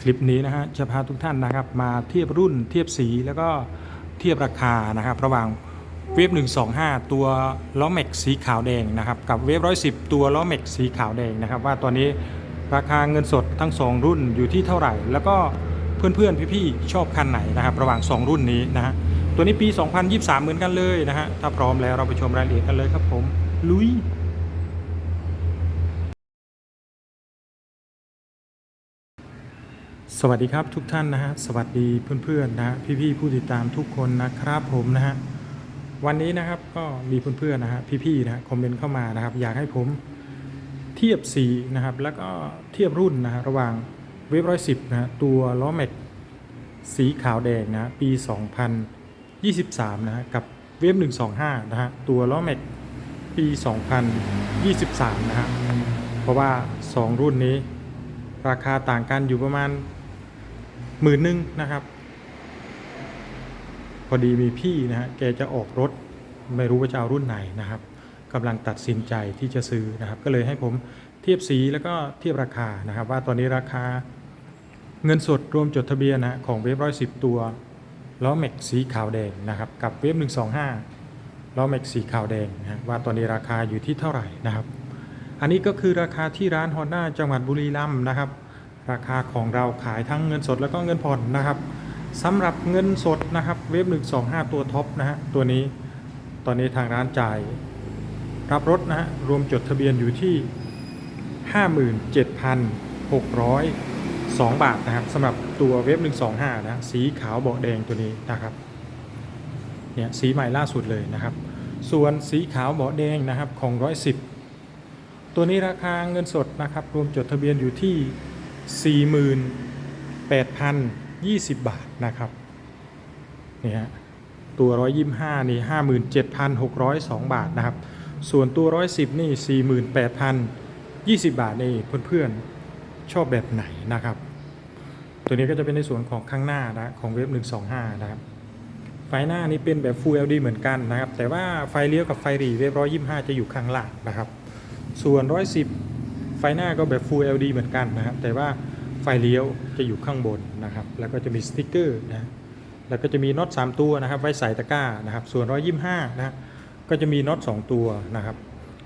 คลิปนี้นะฮะจะพาทุกท่านนะครับ มาเทียบรุ่นเทียบสีแล้วก็เทียบราคานะครับ ระหว่างเวฟ125 ตัวล้อแม็กสีขาวแดงนะครับ กับเวฟ110 ตัวล้อแม็กสีขาวแดงนะครับ ว่าตอนนี้ราคาเงินสดทั้ง 2 รุ่นอยู่ที่เท่าไหร่ แล้วก็เพื่อนๆพี่ๆชอบคันไหนนะครับ ระหว่าง 2 รุ่นนี้นะฮะตัวนี้ปี 2023 เหมือนกันเลยนะฮะถ้าพร้อมแล้วเราไปชมรายละเอียดกันเลยครับผมลุย สวัสดีครับทุกท่านนะฮะสวัสดีเพื่อนๆนะฮะพี่ๆผู้ติดตามทุกคนนะครับผมนะฮะวันนี้นะครับก็มีเพื่อนๆนะฮะพี่ๆนะคอมเมนต์เข้ามานะครับ อยากให้ผมเทียบสีนะครับ แล้วก็เทียบรุ่นนะฮะระหว่างเวฟร้อยสิบนะฮะตัวล้อแม็กสีขาวแดงนะฮะปี 2023นะฮะกับเวฟ125นะฮะตัวล้อแม็กปี 2023นะฮะเพราะว่า 2 รุ่นนี้ราคาต่างกันอยู่ประมาณ หมื่นหนึ่งนะครับ พอดีมีพี่นะฮะแกจะออกรถไม่รู้ว่าจะเอารุ่นไหนนะครับกำลังตัดสินใจที่จะซื้อนะครับ ก็เลยให้ผมเทียบสีแล้วก็เทียบราคานะครับ ว่าตอนนี้ราคาเงินสดรวมจดทะเบียนนะของเวฟร้อยสิบตัวล้อแม็กสีขาวแดงนะครับ กับเวฟหนึ่งสองห้าล้อแม็กสีขาวแดงนะฮะว่าตอนนี้ราคาอยู่ที่เท่าไหร่นะครับ อันนี้ก็คือราคาที่ร้านฮอนด้าจังหวัดบุรีรัมย์นะครับ ราคาของเราขายทั้งเงินสดแล้วก็เงินผ่อนนะครับสำหรับเงินสดนะครับเว็บ125 ตัวท็อปนะฮะตัวนี้ตอนนี้ทางร้านจ่าย รับรถนะฮะรวมจดทะเบียนอยู่ที่ 57,602 บาทนะครับสำหรับตัวเว็บ125 นะสีขาวเบาะแดงตัวนี้นะครับเนี่ยสีใหม่ล่าสุดเลยนะครับ ส่วนสีขาวเบาะแดงนะครับของ 110 ตัวนี้ราคาเงินสดนะครับรวมจดทะเบียนอยู่ที่ 48,020 บาทนะครับนี่ฮะตัว 125 นี่ 57,602 บาทนะครับ ส่วนตัว 110 นี่ 48,020 บาทนี่เพื่อนๆชอบแบบไหนนะครับ ตัวนี้ก็จะเป็นในส่วนของข้างหน้านะของเว็บ 125 นะครับไฟหน้านี่เป็นแบบ Full LED เหมือนกันนะครับ แต่ว่าไฟเลี้ยวกับไฟหรีเว็บ 125 จะอยู่ข้างล่างนะครับ ส่วน 110 ไฟหน้าก็แบบ Full LED เหมือนกันนะครับแต่ว่าไฟเลี้ยวจะอยู่ข้างบนนะครับ แล้วก็จะมีสติ๊กเกอร์นะแล้วก็จะมีน็อต3ตัวนะครับ ไว้ใส่ตะกร้านะครับ ส่วน 125นะฮะก็จะมีน็อต2ตัวนะครับ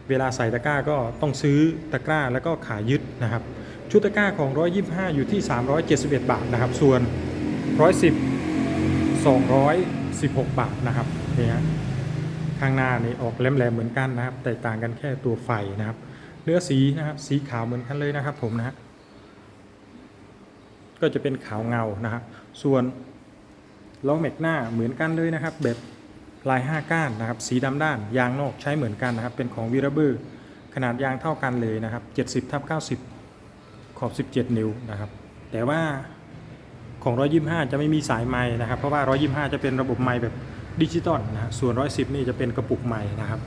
เวลาใส่ตะกร้าก็ต้องซื้อตะกร้าแล้วก็ขายึดนะครับ ชุดตะกร้าของ 125 อยู่ที่ 371 บาทนะครับ ส่วน 110 216 บาทนะครับนี่ฮะข้างหน้านี่ออกแหลมๆเหมือนกันนะครับ แตกต่างกันแค่ตัวไฟนะครับ เนื้อสีนะครับสีขาวเหมือนกันเลยนะครับผมนะฮะก็จะเป็นขาวเงานะครับส่วนล้อแม็กหน้าเหมือนกันเลยนะครับแบบลาย 5 ก้านนะครับ สีดำด้าน ยางนอกใช้เหมือนกันนะครับ เป็นของวีรเบอร์ขนาดยางเท่ากันเลยนะครับ70ทับ90 ขอบ 17 นิ้วนะครับ แต่ว่าของ 125 จะไม่มีสายไม้นะครับ เพราะว่า 125 จะเป็นระบบไม้แบบดิจิตอลนะฮะส่วน 110 นี่จะเป็นกระปุกไม้นะครับ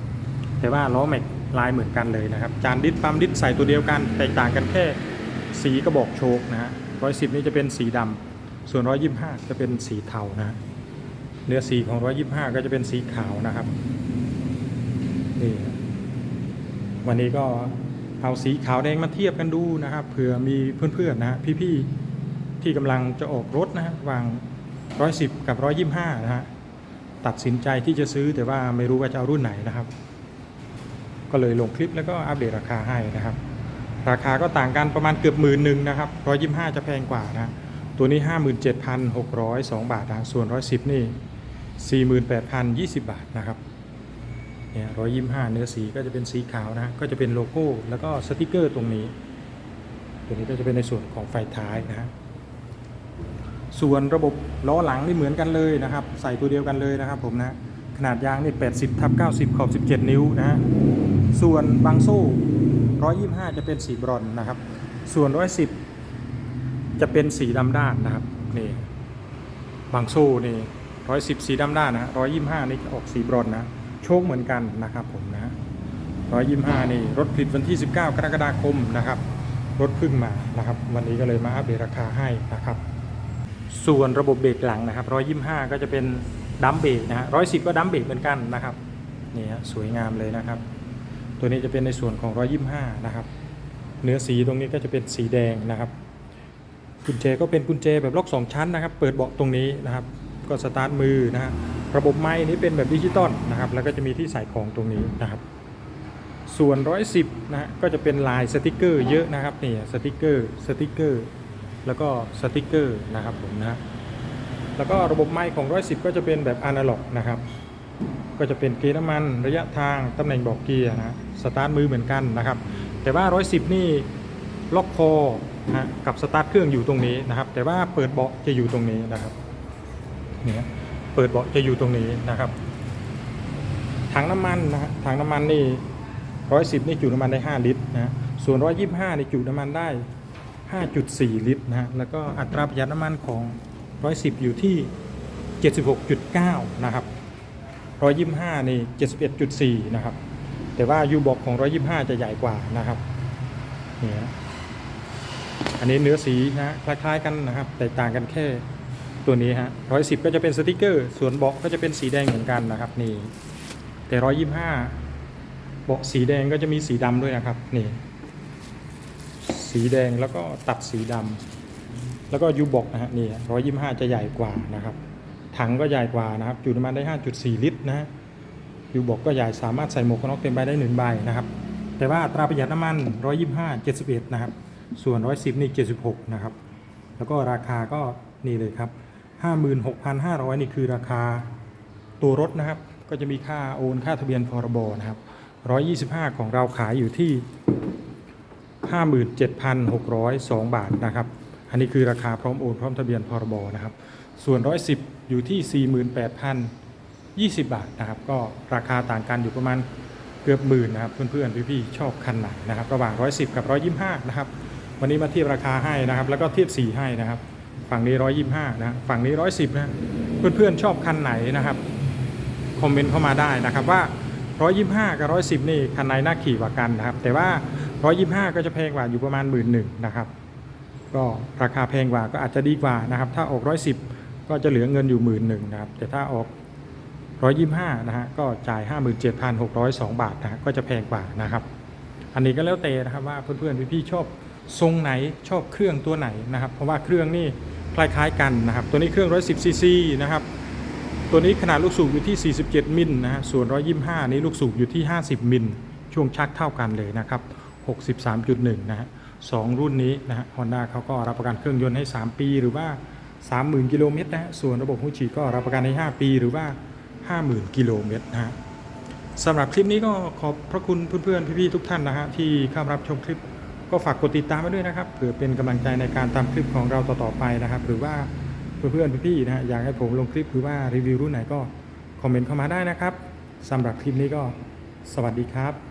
แต่ว่าล้อแม็ก ลายเหมือนกันเลยนะครับ จานดิสปั๊มดิสใส่ตัวเดียวกันแตกต่างกันแค่สีกระบอกโชคนะฮะ110นี่จะเป็นสีดำส่วน125จะเป็นสีเทานะเนื้อสีของ125ก็จะเป็นสีขาวนะครับนี่วันนี้ก็เอาสีขาวแดงมาเทียบกันดูนะครับเผื่อมีเพื่อนๆนะฮะพี่ๆที่กำลังจะออกรถนะฮะวาง110กับ125นะฮะตัดสินใจที่จะซื้อแต่ว่าไม่รู้ว่าจะเอารุ่นไหนนะครับ ก็เลยลงคลิปแล้วก็อัปเดตราคาให้นะครับ ราคาก็ต่างกันประมาณเกือบหมื่นหนึ่งนะครับ125จะแพงกว่านะ ตัวนี้57,602บาทนะส่วน110นี่48,020บาทนะครับเนี่ยร้อยยี่ห้าเนื้อสีก็จะเป็นสีขาวนะ ก็จะเป็นโลโก้แล้วก็สติกเกอร์ตรงนี้ ตัวนี้ก็จะเป็นในส่วนของไฟท้ายนะส่วนระบบล้อหลังนี่เหมือนกันเลยนะครับ ใส่ตัวเดียวกันเลยนะครับผมนะ ขนาดยางนี่ 80ทับ90 ขอบ 17 นิ้วนะ ส่วนบางโซ่125 จะเป็นสีบรอนนะครับ ส่วน 110 จะเป็นสีดำด้านนะครับนี่บางโซ่นี่110 สีดำด้านนะ125 นี่จะออกสีบรอนนะโชคเหมือนกันนะครับผมนะ125 นี่รถผลิตวันที่ 19 กรกฎาคมนะครับรถเพึ่งมานะครับ วันนี้ก็เลยมาอัปเดตราคาให้นะครับ ส่วนระบบเบรกหลังนะครับ 125 ก็จะเป็นดัมเบรกนะฮะ110 ก็ดัมเบรกเหมือนกันนะครับนี่ฮะสวยงามเลยนะครับ ตัวนี้จะเป็นในส่วนของ 125 นะครับ เนื้อสีตรงนี้ก็จะเป็นสีแดงนะครับ กุญแจก็เป็นกุญแจแบบล็อก 2 ชั้นนะครับ เปิดเบาะตรงนี้นะครับ ก็สตาร์ทมือนะฮะ ระบบไม้นี้เป็นแบบดิจิตอลนะครับ แล้วก็จะมีที่ใส่ของตรงนี้นะครับ ส่วน 110 นะฮะ ก็จะเป็นลายสติกเกอร์เยอะนะครับนี่สติกเกอร์ สติกเกอร์ แล้วก็สติกเกอร์นะครับผมนะ แล้วก็ระบบไม้ของ 110 ก็จะเป็นแบบอนาล็อกนะครับ ก็จะเป็นเกียร์น้ำมันระยะทางตำแหน่งบอกเกียร์นะฮะสตาร์ทมือเหมือนกันนะครับ แต่ว่า 110 นี่ล็อกคอนะฮะกับสตาร์ทเครื่องอยู่ตรงนี้นะครับ แต่ว่าเปิดเบาะจะอยู่ตรงนี้นะครับเนี่ยเปิดเบาะจะอยู่ตรงนี้นะครับถังน้ำมันนะฮะถังน้ำมันนี่110นี่จุน้ำมันได้ 5 ลิตรนะฮะส่วน125นี่จุน้ำมันได้ 5.4 ลิตรนะฮะแล้วก็อัตราประหยัดน้ำมันของ110อยู่ที่ 76.9 นะครับ 125นี่71.4 นะครับ แต่ว่ายูบอกของ 125 จะใหญ่กว่านะครับเนี่ยอันนี้เนื้อสีนะคล้ายๆกันนะครับ แต่ต่างกันแค่ตัวนี้ฮะ110 ก็จะเป็นสติกเกอร์ ส่วนเบาะก็จะเป็นสีแดงเหมือนกันนะครับนี่แต่ 125 เบาะสีแดงก็จะมีสีดำด้วยนะครับนี่สีแดงแล้วก็ตัดสีดำแล้วก็ยูบอกนะฮะนี่125จะใหญ่กว่านะครับ ถังก็ใหญ่กว่านะครับจุน้ำมันได้ 5.4 ลิตรนะฮะยูบอกก็ใหญ่สามารถใส่หมวกกันน็อกเต็มใบได้หนึ่งใบนะครับ แต่ว่าอัตราประหยัดน้ำมัน 125 71 นะครับ ส่วน 110 นี่ 76 นะครับ แล้วก็ราคาก็นี่เลยครับ 56,500 นี่คือราคาตัวรถนะครับ ก็จะมีค่าโอนค่าทะเบียนพรบนะครับ 125 ของเราขายอยู่ที่ 57,602 บาทนะครับ อันนี้คือราคาพร้อมโอนพร้อมทะเบียนพรบนะครับ ส่วน 110 อยู่ที่ 48,020 บาทนะครับ ก็ราคาต่างกันอยู่ประมาณเกือบหมื่นนะครับ เพื่อนๆพี่ๆชอบคันไหนนะครับ ระหว่าง 110 กับ 125 นะครับ วันนี้มาเทียบราคาให้นะครับ แล้วก็เทียบสีให้นะครับ ฝั่งนี้ 125 นะฝั่งนี้ 110 นะ เพื่อนๆชอบคันไหนนะครับ คอมเมนต์เข้ามาได้นะครับว่า 125 กับ 110 นี่คันไหนน่าขี่กว่ากันนะครับ แต่ว่า 125 ก็จะแพงกว่าอยู่ประมาณ1 1ื่นหนะครับ ก็ราคาแพงกว่าก็อาจจะดีกว่านะครับ ถ้าออก 110 ก็จะเหลือเงินอยู่1 1ื่นหนึ่งนะครับ แต่ถ้าออก 125 นะฮะ ก็จ่าย 57,602 บาทนะฮะก็จะแพงกว่านะครับ อันนี้ก็แล้วแต่นะครับว่าเพื่อนๆพี่ๆชอบทรงไหนชอบเครื่องตัวไหนนะครับ เพราะว่าเครื่องนี่คล้ายๆกันนะครับ ตัวนี้เครื่อง 110ซีซีนะครับ ตัวนี้ขนาดลูกสูบอยู่ที่ 47 มิลนะฮะ ส่วน 125 นี้ลูกสูบอยู่ที่ 50 มิล ช่วงชักเท่ากันเลยนะครับ 63.1 นะฮะสองรุ่นนี้นะฮะฮอนด้าเขาก็รับประกันเครื่องยนต์ให้ 3 ปีหรือว่า 30,000 กิโลเมตรนะฮะส่วนระบบฮูจิก็รับประกันให้5ปีหรือว่า 50,000 กิโลเมตรนะฮะสำหรับคลิปนี้ก็ขอบพระคุณเพื่อนๆ พี่ๆ ทุกท่านนะฮะที่เข้ารับชมคลิปก็ฝากกดติดตามไว้ด้วยนะครับเพื่อเป็นกำลังใจในการทำคลิปของเราต่อๆไปนะครับ หรือว่าเพื่อนๆพี่ๆนะฮะอยากให้ผมลงคลิปหรือว่ารีวิวรุ่นไหนก็คอมเมนต์เข้ามาได้นะครับสำหรับคลิปนี้ก็สวัสดีครับ